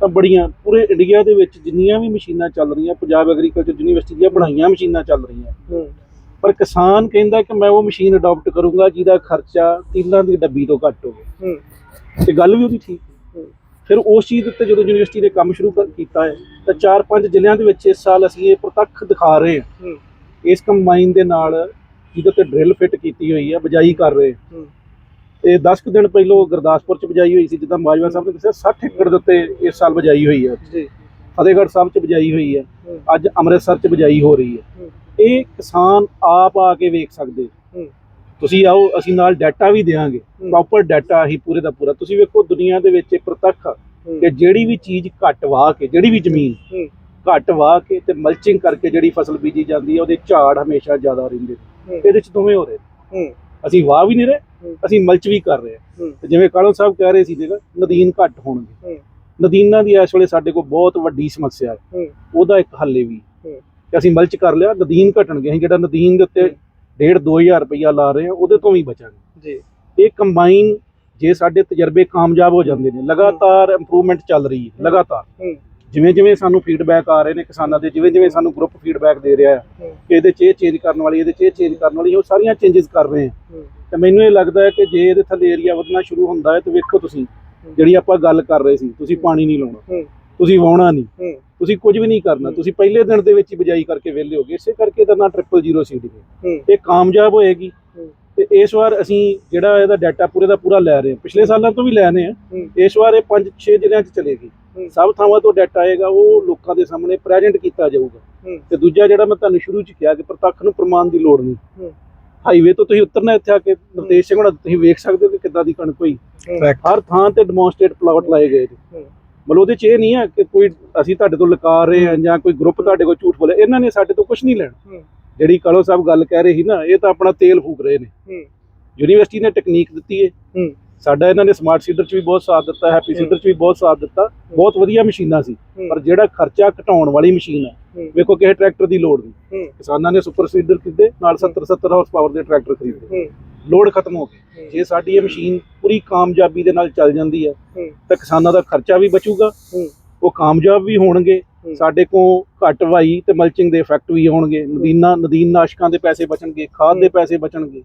ਤਾਂ ਬੜੀਆਂ ਪੂਰੇ ਇੰਡੀਆ ਦੇ ਵਿੱਚ ਜਿੰਨੀਆਂ ਵੀ ਮਸ਼ੀਨਾਂ ਚੱਲ ਰਹੀਆਂ ਪੰਜਾਬ ਐਗਰੀਕਲਚਰ ਯੂਨੀਵਰਸਿਟੀ ਦੀਆਂ ਬਣਾਈਆਂ ਮਸ਼ੀਨਾਂ ਚੱਲ ਰਹੀਆਂ। ਪਰ ਕਿਸਾਨ ਕਹਿੰਦਾ ਕਿ ਮੈਂ ਉਹ ਮਸ਼ੀਨ ਅਡਾਪਟ ਕਰੂੰਗਾ ਜਿਹਦਾ ਖਰਚਾ ਤੀਲਾਂ ਦੀ ਡੱਬੀ ਤੋਂ ਘੱਟ ਹੋਵੇ। ਤੇ ਗੱਲ ਵੀ ਉਹਦੀ ਠੀਕ। ਫਿਰ ਉਸ ਚੀਜ਼ ਉੱਤੇ ਜਦੋਂ ਯੂਨੀਵਰਸਿਟੀ ਨੇ ਕੰਮ ਸ਼ੁਰੂ ਕੀਤਾ ਹੈ ਤਾਂ ਚਾਰ ਪੰਜ ਜ਼ਿਲ੍ਹਿਆਂ ਦੇ ਵਿੱਚ ਇਸ ਸਾਲ ਅਸੀਂ ਇਹ ਪ੍ਰਤੱਖ ਦਿਖਾ ਰਹੇ ਹੂੰ। ਇਸ ਕੰਬਾਈਨ ਦੇ ਨਾਲ ਜਿਹਦੇ ਤੇ ਡਰਿਲ ਫਿੱਟ ਕੀਤੀ ਹੋਈ ਹੈ ਬਜਾਈ ਕਰ ਰਹੇ ਹਾਂ। ਹੂੰ। ਤੇ 10 ਕੁ ਦਿਨ ਪਹਿਲਾਂ ਗੁਰਦਾਸਪੁਰ ਚ ਬਜਾਈ ਹੋਈ ਸੀ ਜਿੱਦਾਂ ਬਾਜਵਾ ਸਾਹਿਬ ਨੇ ਦੱਸਿਆ 60 ਏਕੜ ਦੇ ਉੱਤੇ ਇਸ ਸਾਲ ਬਜਾਈ ਹੋਈ ਹੈ ਜੀ ਫਤਿਹਗੜ੍ਹ ਸਾਹਿਬ ਚ ਬਜਾਈ ਹੋਈ ਹੈ। ਅੱਜ ਅੰਮ੍ਰਿਤਸਰ ਚ ਬਜਾਈ ਹੋ ਰਹੀ ਹੈ। ਇਹ ਕਿਸਾਨ ਆਪ ਆ ਕੇ ਵੇਖ ਸਕਦੇ। ਤੁਸੀਂ ਆਓ ਅਸੀਂ ਨਾਲ ਡਾਟਾ ਵੀ ਦੇਵਾਂਗੇ। ਪ੍ਰੋਪਰ ਡਾਟਾ ਹੀ ਪੂਰੇ ਦਾ ਪੂਰਾ ਤੁਸੀਂ ਵੇਖੋ ਦੁਨੀਆ ਦੇ ਵਿੱਚ ਇਹ ਪ੍ਰਤੱਖ। ਕਿ ਜਿਹੜੀ ਵੀ ਚੀਜ਼ ਘੱਟ ਵਾਹ ਕੇ ਜਿਹੜੀ ਵੀ ਜ਼ਮੀਨ। ਘੱਟ ਵਾਹ ਕੇ ਤੇ ਮਲਚਿੰਗ ਕਰਕੇ ਜਿਹੜੀ ਫਸਲ ਬੀਜੀ ਜਾਂਦੀ ਹੈ ਉਹਦੇ ਝਾੜ ਹਮੇਸ਼ਾ ਜ਼ਿਆਦਾ ਰਹਿੰਦੇ। ਇਹਦੇ ਚ ਦੋਵੇਂ ਹੋ ਰਹੇ ਅਸੀਂ ਵਾਹ ਵੀ ਨਹੀਂ ਰਹੇ। ਅਸੀਂ ਮਲਚ ਵੀ ਕਰ ਰਹੇ ਹਾਂ ਜਿਵੇਂ ਕਾਲੋ ਸਾਹਿਬ ਕਹਿ ਰਹੇ ਸੀ ਦੇਖੋ ਨਦੀਨ ਘੱਟ ਹੋਣਗੇ। ਨਦੀਨਾਂ ਦੀ ਇਸ ਵੇਲੇ ਸਾਡੇ ਕੋਲ ਬਹੁਤ ਵੱਡੀ ਸਮੱਸਿਆ ਹੈ। ਉਹਦਾ ਇੱਕ ਹੱਲ ਵੀ। ਕਿ ਅਸੀਂ ਮਲਚ ਕਰ ਲਿਆ ਨਦੀਨ ਘਟਣਗੇ ਅਸੀਂ ਜਿਹੜਾ ਨਦੀਨ ਦੇ ਉੱਤੇ ਹੂੰ। ਡੇਢ 2000 ਰੁਪਈਆ ਲਾ ਰਹੇ ਹਾਂ ਉਹਦੇ ਤੋਂ ਵੀ ਬਚਾਂਗੇ ਜੀ ਇਹ ਕੰਬਾਈਨ ਜੇ ਸਾਡੇ ਤਜਰਬੇ ਕਾਮਯਾਬ ਹੋ ਜਾਂਦੇ ਨੇ ਲਗਾਤਾਰ ਇੰਪਰੂਵਮੈਂਟ ਚੱਲ ਰਹੀ ਹੈ ਲਗਾਤਾਰ। ਜਿਵੇਂ ਜਿਵੇਂ ਸਾਨੂੰ ਫੀਡਬੈਕ ਆ ਰਹੇ ਨੇ ਕਿਸਾਨਾਂ ਦੇ ਜਿਵੇਂ ਜਿਵੇਂ ਸਾਨੂੰ ਗਰੁੱਪ ਫੀਡਬੈਕ ਦੇ ਰਿਹਾ ਹੈ। ਕਿ ਇਹਦੇ 'ਚ ਇਹ ਚੇਂਜ ਕਰਨ ਵਾਲੀ ਇਹਦੇ 'ਚ ਇਹ ਚੇਂਜ ਕਰਨ ਵਾਲੀ ਉਹ ਸਾਰੀਆਂ ਚੇਂਜਸ ਕਰ ਰਹੇ ਹੂੰ। ਤੇ ਮੈਨੂੰ ਇਹ ਲੱਗਦਾ ਹੈ ਕਿ ਜੇ ਇਹਦੇ ਥੱਲੇ ਏਰੀਆ ਵਧਣਾ ਸ਼ੁਰੂ ਹੁੰਦਾ ਹੈ ਤੇ ਵੇਖੋ ਤੁਸੀਂ ਜਿਹੜੀ ਆਪਾਂ ਗੱਲ ਕਰ ਰਹੇ ਸੀ ਤੁਸੀਂ ਪਾਣੀ ਨਹੀਂ ਲਾਉਣਾ। ਤੁਸੀਂ ਵਾਉਣਾ ਨਹੀਂ। ਤੁਸੀਂ ਕੁਝ ਵੀ ਨਹੀਂ ਕਰਨਾ। ਤੁਸੀਂ ਪਹਿਲੇ ਦਿਨ ਦੇ ਵਿੱਚ ਹੀ ਬਜਾਈ ਕਰਕੇ ਵਿਹਲੇ ਹੋਗੇ ਇਸੇ ਕਰਕੇ ਇਹਦਾ ਨਾਂ ਟ੍ਰਿਪਲ ਜ਼ੀਰੋ ਸੀਡ ਹੈ ਇਹ ਕਾਮਯਾਬ ਹੋਏਗੀ। ਤੇ ਇਸ ਵਾਰ ਅਸੀਂ ਜਿਹੜਾ ਇਹਦਾ ਡਾਟਾ ਪੂਰੇ ਦਾ ਪੂਰਾ ਲੈ ਰਹੇ ਹਾਂ ਪਿਛਲੇ ਸਾਲਾਂ ਤੋਂ ਵੀ ਲੈਣੇ ਆ ਹੂੰ। ਇਸ ਵਾਰ ਇਹ 5-6 ਜ਼ਿਲ੍ਹਿਆਂ 'ਚ ਚਲੇਗੀ। ਸਭ ਥਾਵਾਂ ਤੋਂ ਡਾਟਾ ਆਏਗਾ ਉਹ ਲੋਕਾਂ ਦੇ ਸਾਹਮਣੇ ਪ੍ਰੈਜ਼ੈਂਟ ਕੀਤਾ ਜਾਊਗਾ। ਤੇ ਦੂਜਾ ਜਿਹੜਾ ਮੈਂ ਤੁਹਾਨੂੰ ਸ਼ੁਰੂ 'ਚ ਕਿਹਾ ਕਿ ਪ੍ਰਤੱਖ ਨੂੰ ਪ੍ਰਮਾਣ ਦੀ ਲੋੜ ਨਹੀਂ। ਹਾਈਵੇ ਤੋਂ ਤੁਸੀਂ ਉਤਰਨਾ ਇੱਥੇ ਆ ਕੇ ਨਰਤੇਜ ਸਿੰਘ ਹੋਣਾ ਤੁਸੀਂ ਵੇਖ ਸਕਦੇ ਹੋ ਕਿ ਕਿੱਦਾਂ ਦੀ ਕਣਕ ਹੋਈ ਹਰ ਥਾਂ ਤੇ ਡੈਮੋਨਸਟ੍ਰੇਟ ਪਲਾਟ ਲਾਏ ਗਏ ਨੇ। ਮਤਲਬ ਉਹਦੇ 'ਚ ਇਹ ਨਹੀਂ ਹੈ ਕਿ ਕੋਈ ਅਸੀਂ ਤੁਹਾਡੇ ਤੋਂ ਲੁਕਾ ਰਹੇ ਹਾਂ ਜਾਂ ਕੋਈ ਗਰੁੱਪ ਤੁਹਾਡੇ ਕੋਲ ਝੂਠ ਬੋਲੇ ਇਹਨਾਂ ਨੇ ਸਾਡੇ ਤੋਂ ਕੁਝ ਨਹੀਂ ਲੈਣਾ। ਜਿਹੜੀ ਕਾਲੋ ਸਾਹਿਬ ਗੱਲ ਕਹਿ ਰਹੇ ਸੀ ਨਾ ਇਹ ਤਾਂ ਆਪਣਾ ਤੇਲ ਫੂਕ ਰਹੇ ਨੇ। ਯੂਨੀਵਰਸਿਟੀ ਨੇ ਟੈਕਨੀਕ ਦਿੱਤੀ ਹੂੰ। ਸਾਡਾ ਇਹਨਾਂ ਨੇ ਸਮਾਰਟ ਸੀਡਰ 'ਚ ਵੀ ਬਹੁਤ ਸਾਥ ਦਿੱਤਾ ਹੈਪੀ। ਸੀਡਰ 'ਚ ਵੀ ਬਹੁਤ ਸਾਥ ਦਿੱਤਾ ਬਹੁਤ ਵਧੀਆ ਮਸ਼ੀਨਾਂ ਸੀ। ਪਰ ਜਿਹੜਾ ਖਰਚਾ ਘਟਾਉਣ ਵਾਲੀ ਮਸ਼ੀਨ ਹੈ। ਵੇਖੋ ਕਿਸੇ ਟਰੈਕਟਰ ਦੀ ਲੋੜ ਨਹੀਂ। ਕਿਸਾਨਾਂ ਨੇ ਸੁਪਰ ਸੀਡਰ ਖਰੀਦੇ ਨਾਲ 70 70 ਹਾਰਸ ਪਾਵਰ ਦੇ ਟਰੈਕਟਰ ਖਰੀਦੇ। ਲੋਡ ਖਤਮ ਹੋ ਗਈ ਜੇ ਸਾਡੀ ਇਹ ਮਸ਼ੀਨ ਪੂਰੀ ਕਾਮਯਾਬੀ ਦੇ ਨਾਲ ਚੱਲ ਜਾਂਦੀ ਹੈ। ਤਾਂ ਕਿਸਾਨਾਂ ਦਾ ਖਰਚਾ ਵੀ ਬਚੂਗਾ। ਉਹ ਕਾਮਯਾਬ ਵੀ ਹੋਣਗੇ। ਸਾਡੇ ਕੋਲ ਘੱਟ ਵਾਈ ਤੇ ਮਲਚਿੰਗ ਦੇ ਇਫੈਕਟ ਵੀ ਹੋਣਗੇ ਨਦੀਨਾਂ ਨਦੀਨ ਨਾਸ਼ਕਾਂ ਦੇ ਪੈਸੇ ਬਚਣਗੇ ਖਾਦ ਦੇ। ਪੈਸੇ ਬਚਣਗੇ।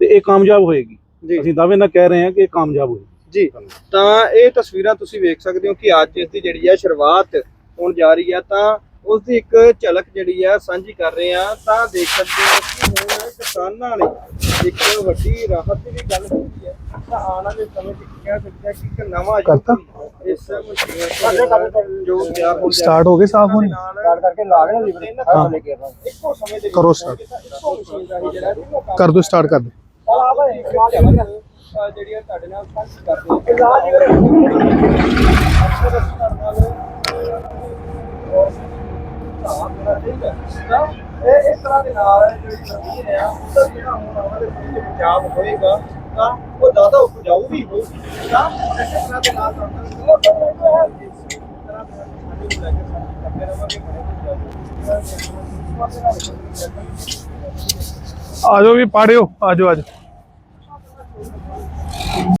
ਤੇ ਇਹ ਕਾਮਯਾਬ ਹੋਏਗੀ ਜੀ। ਅਸੀਂ ਦਾਅਵੇ ਨਾਲ ਕਹਿ ਰਹੇ ਹਾਂ ਕਿ ਇਹ ਕਾਮਯਾਬ ਹੋਏਗੀ ਜੀ ਤਾਂ ਇਹ ਤਸਵੀਰਾਂ ਤੁਸੀਂ ਵੇਖ ਸਕਦੇ ਹੋ ਕਿ ਅੱਜ ਇਸ ਦੀ ਜਿਹੜੀ ਹੈ ਸ਼ੁਰੂਆਤ ਹੋਣ ਜਾ ਰਹੀ ਹੈ ਤਾਂ ਉਸ ਦੀ ਇੱਕ ਝਲਕ ਜਿਹੜੀ ਹੈ ਸਾਂਝੀ ਕਰ ਰਹੇ ਆ ਤਾਂ ਦੇਖ ਸਕਦੇ ਹੋ ਕਿ ਹੁਣ ਕਿਸਾਨਾਂ ਨੇ ਇੱਕ ਵੱਡੀ ਰਾਹਤ ਦੀ ਵੀ ਗੱਲ ਕੀਤੀ ਹੈ। ਤਾਂ ਆਉਣ ਵਾਲੇ ਸਮੇਂ 'ਚ ਕਹਿ ਸਕਦੇ ਹਾਂ ਕਿ ਇੱਕ ਨਵਾਂ ਇਸ ਮਸ਼ੀਨ ਜੋ ਤਿਆਰ ਹੋ ਗਏ ਸਾਫ਼ ਹੋਣੇ? ਸਟਾਰਟ ਕਰਕੇ ਲਾ ਕੇ ਲੀਵਰ। ਇੱਕੋ ਸਮੇਂ ਦੇ ਕਰੋ ਕੰਮ ਕਰ ਦੋ ਸਟਾਰਟ ਕਰ ਦੋ। ਜਿਹੜੀਆਂ ਤੁਹਾਡੇ ਨਾਲ ਸਾਂਝੀ ਕਰਦੇ ਹਾਂ ਅਕਸਰ ਅਸੀਂ ਤੁਹਾਡੇ ਨਾਲ ਅਹ, ਹਿਸਾਬ ਦੇਣਾ ਚਾਹੀਦਾ ਤਾਂ ਇਹ ਇਸ ਤਰ੍ਹਾਂ ਦੇ ਨਾਲ ਜਿਹੜੀ ਜ਼ਮੀਨ ਹੈ ਉਹਦਾ ਜਿਹੜਾ ਹੁਣ ਆਉਣ ਵਾਲੇ ਸਮੇਂ 'ਚ ਬਚਾਅ ਹੋਏਗਾ ਤਾਂ ਉਹ ਜ਼ਿਆਦਾ ਉਪਜਾਊ ਵੀ ਹੋਊਗੀ ਤਾਂ ਇਸੇ ਤਰ੍ਹਾਂ ਦੇ ਨਾਲ ਤੁਹਾਨੂੰ ਉਹ ਤਾਂ ਇਸ ਤਰ੍ਹਾਂ ਦੇ ਨਾਲ ਸਾਡੇ ਨੂੰ ਲੈ ਕੇ ਸਾਂਝੀ ਕਰਦੇ ਰਹਾਂਗੇ ਬੜੇ ਆ ਆਜੋ ਵੀ ਪਾੜਿਓ ਆਜੋ ਆਜੋ।